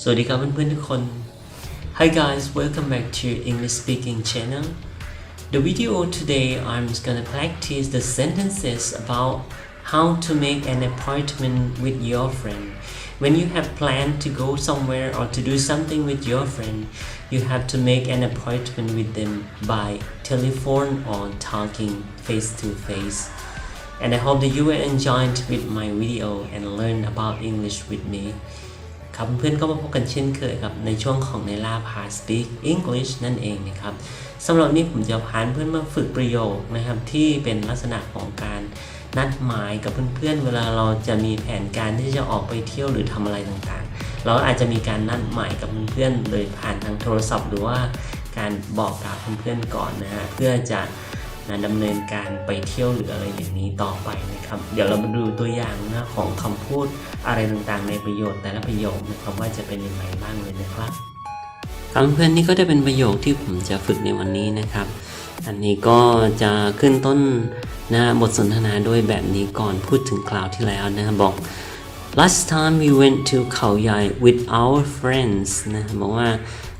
สวัสดีครับเพื่อนๆทุกคน Hi guys welcome back to English speaking channel The video today I'm just gonna practice the sentences about how to make an appointment with your friend When you have planned to go somewhere or to do something with your friend you have to make an appointment with them by telephone or talking face to face and I hope that you will enjoy it with my video and learn about English with me ครับเพื่อนก็มาพบกันเช่นเคยครับ ในช่วงของในล่าพา Speak English นั่นเองนะครับสำหรับนี้ผมจะพาเพื่อนมาฝึกประโยคนะครับ ที่เป็นลักษณะของการนัดหมายกับเพื่อนๆ เวลาเราจะมีแผนการที่จะออกไปเที่ยวหรือทำอะไรต่างๆ เราอาจจะมีการนัดหมายกับเพื่อนๆโดยผ่านทางโทรศัพท์ หรือว่าการบอกกล่าวเพื่อนๆก่อนนะฮะเพื่อจะ นะดำเนินการไปเที่ยวหรืออะไรอย่างนี้ต่อไปนะครับ เดี๋ยวเรามาดูตัวอย่างนะของคำพูดอะไรต่างๆ ในประโยคแต่ละประโยคนะครับว่าจะเป็นยังไงบ้างเลยนะครับครับเพื่อนนี่ก็จะเป็นประโยคที่ผมจะฝึกในวันนี้นะครับ อันนี้ก็จะขึ้นต้นนะบทสนทนาด้วยแบบนี้ก่อนพูดถึงคราวที่แล้วนะครับบอก last time we went to เขาใหญ่ with our friends นะบอกว่า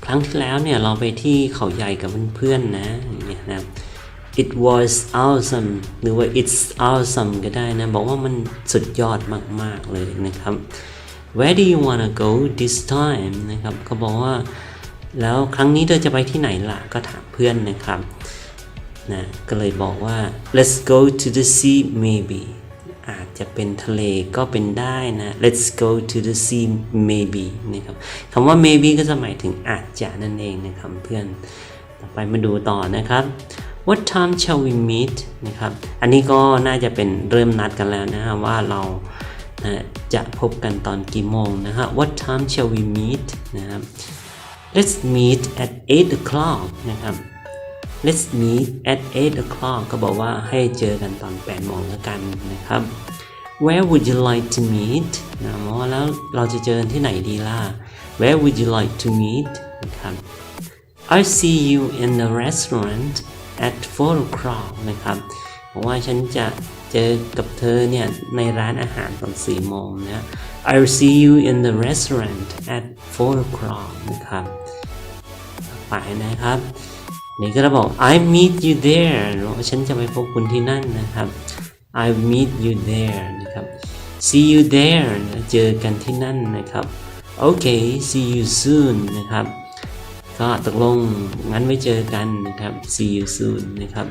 ครั้งที่แล้วเนี่ยเราไปที่เขาใหญ่กับเพื่อนๆนะอย่างเงี้ยนะครับ it was awesome หรือว่า it's awesome ก็ได้นะ บอกว่ามันสุดยอดมาก ๆ เลยนะครับ where do you wanna go this time นะครับเขาบอกว่า แล้วครั้งนี้เธอจะไปที่ไหนล่ะ ก็ถามเพื่อนนะครับนะก็เลยบอกว่า let's go to the sea maybe อาจจะเป็นทะเลก็เป็นได้นะ let's go to the sea maybe นะครับคำว่า maybe ก็จะหมายถึงอาจจะนั่นเองนะครับเพื่อน ต่อไปมาดูต่อนะครับ What time shall we meet นะครับ อันนี้ก็น่าจะเป็นเริ่มนัดกันแล้วนะฮะว่าเรานะจะพบกันตอนกี่โมงนะฮะ What time shall we meet นะครับ Let's meet at 8 o'clock นะครับ Let's meet at 8 o'clock ก็บอกว่าให้เจอกันตอน8โมงแล้วกันนะครับ Where would you like to meet นะหมอแล้วเราจะเจอที่ไหนดีล่ะ Where would you like to meet นะครับ I'll see you in the restaurant at 4 o'clock นะครับบอกว่าฉันจะเจอกับเธอเนี่ย ในร้านอาหารตอน4โมงนะ I'll see you in the restaurant at 4 o'clock นะครับไปนะครับ นี่ก็จะบอก I meet you there บอว่าฉันจะไปพบคุณที่นั่นนะครับ I meet you there นะครับ see you there เจอกันที่นั่นนะครับโอเค see you soon นะครับ ก็ตกลงงั้นไว้เจอกันนะครับ see you soon นะครับ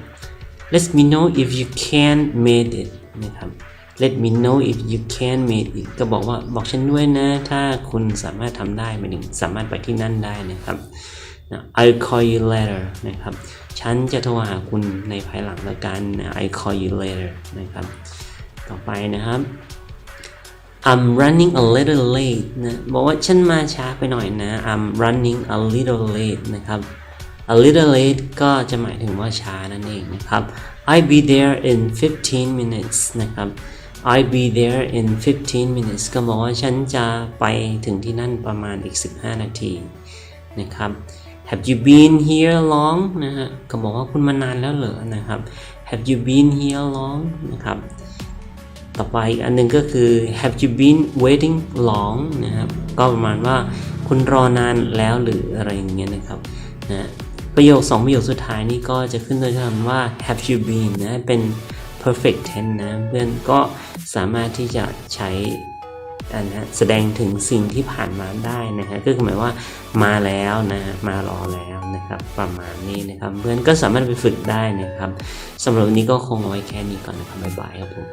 let me know if you can made it นะครับ let me know if you can made it ก็บอกว่าบอกฉันด้วยนะ ถ้าคุณสามารถทำได้หมายถึงสามารถไปที่นั่นได้นะครับนะ I'll call you later นะครับ ฉันจะโทรหาคุณในภายหลังแล้วกันนะ I'll call you later นะครับ ต่อไปนะครับ I'm running a little late นะบอกว่าฉันมาช้าไปหน่อยนะ I'm running a little late นะครับ a little late ก็จะหมายถึงว่าช้านั่นเองนะครับ I'll be there in 15 minutes นะครับ I'll be there in 15 minutes ก็บอกว่าฉันจะไปถึงที่นั่นประมาณอีก 15 นาทีนะครับ Have you been here long นะฮะก็บอกว่าคุณมานานแล้วเหรอนะครับ Have you been here long นะครับ ต่อไปอีกอันหนึงก็คือ have you been waiting long นะครับ ก็ประมาณว่าคุณรอนานแล้วหรืออะไรอย่างเงี้ยนะครับนะประโยคสองประโยคสุดท้ายนี่ก็จะขึ้นต้นด้วยคำว่า have you been นะเป็น perfect tense นะเพื่อนก็สามารถที่จะใช้อันนะแสดงถึงสิ่งที่ผ่านมาได้นะฮะก็คือหมายว่ามาแล้วนะมารอแล้วนะครับประมาณนี้นะครับเพื่อนก็สามารถไปฝึกได้นะครับสำหรับวันนี้ก็คงเอาไว้แค่นี้ก่อนนะครับบ๊ายบายครับผม